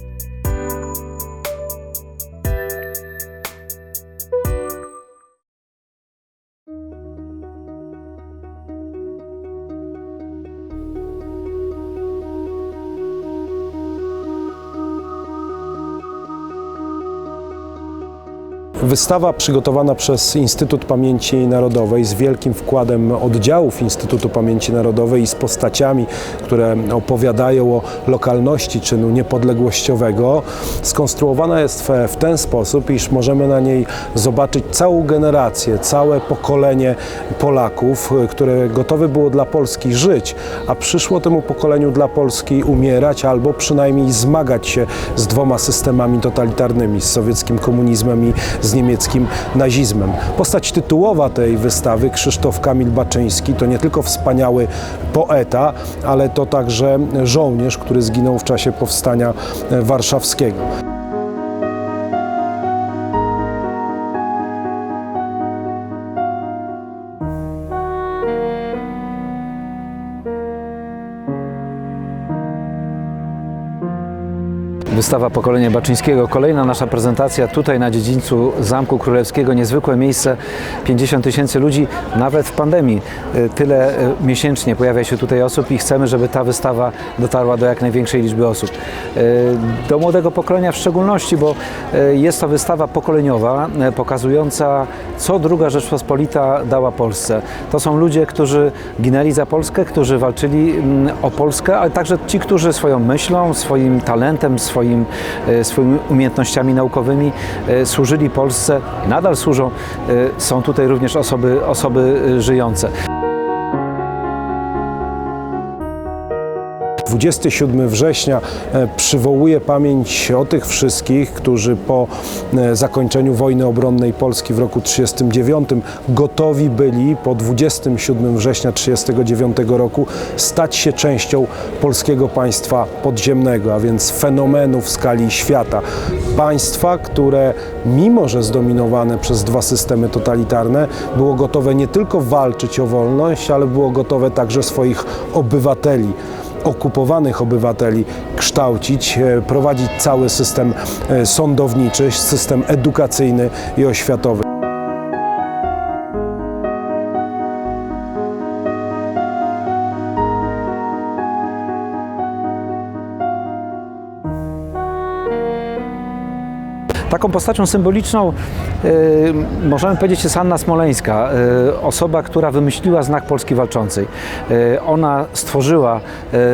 you Wystawa przygotowana przez Instytut Pamięci Narodowej z wielkim wkładem oddziałów Instytutu Pamięci Narodowej i z postaciami, które opowiadają o lokalności czynu niepodległościowego, skonstruowana jest w, ten sposób, iż możemy na niej zobaczyć całą generację, całe pokolenie Polaków, które gotowe było dla Polski żyć, a przyszło temu pokoleniu dla Polski umierać albo przynajmniej zmagać się z dwoma systemami totalitarnymi, z sowieckim komunizmem i z niemieckim nazizmem. Postać tytułowa tej wystawy, Krzysztof Kamil Baczyński, to nie tylko wspaniały poeta, ale to także żołnierz, który zginął w czasie powstania warszawskiego. Wystawa Pokolenie Baczyńskiego. Kolejna nasza prezentacja tutaj na dziedzińcu Zamku Królewskiego. Niezwykłe miejsce, 50 tysięcy ludzi, nawet w pandemii. y, Tyle y, miesięcznie pojawia się tutaj osób i chcemy, żeby ta wystawa dotarła do jak największej liczby osób. Y, Do młodego pokolenia w szczególności, bo jest to wystawa pokoleniowa, pokazująca, co druga Rzeczpospolita dała Polsce. To są ludzie, którzy ginęli za Polskę, którzy walczyli mm, o Polskę, ale także ci, którzy swoją myślą, swoim talentem, swoim, e, swoimi umiejętnościami naukowymi e, służyli Polsce, nadal służą. E, Są tutaj również osoby, osoby żyjące. 27 września e, przywołuje pamięć o tych wszystkich, którzy po e, zakończeniu wojny obronnej Polski w roku 1939 gotowi byli po 27 września 1939 roku stać się częścią polskiego państwa podziemnego, a więc fenomenu w skali świata. Państwa, które mimo, że zdominowane przez dwa systemy totalitarne, było gotowe nie tylko walczyć o wolność, ale było gotowe także swoich obywateli okupowanych obywateli kształcić, e, prowadzić cały system e, sądowniczy, system edukacyjny i oświatowy. Taką postacią symboliczną y, możemy powiedzieć jest Anna Smoleńska, y, osoba, która wymyśliła znak Polski Walczącej. Y, ona stworzyła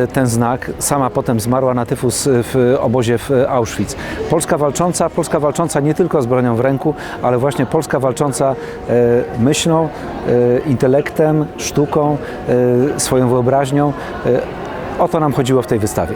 y, ten znak, sama potem zmarła na tyfus w obozie w Auschwitz. Polska Walcząca, Polska Walcząca nie tylko z bronią w ręku, ale właśnie Polska Walcząca y, myślą, y, intelektem, sztuką, y, swoją wyobraźnią. Y, o to nam chodziło w tej wystawie.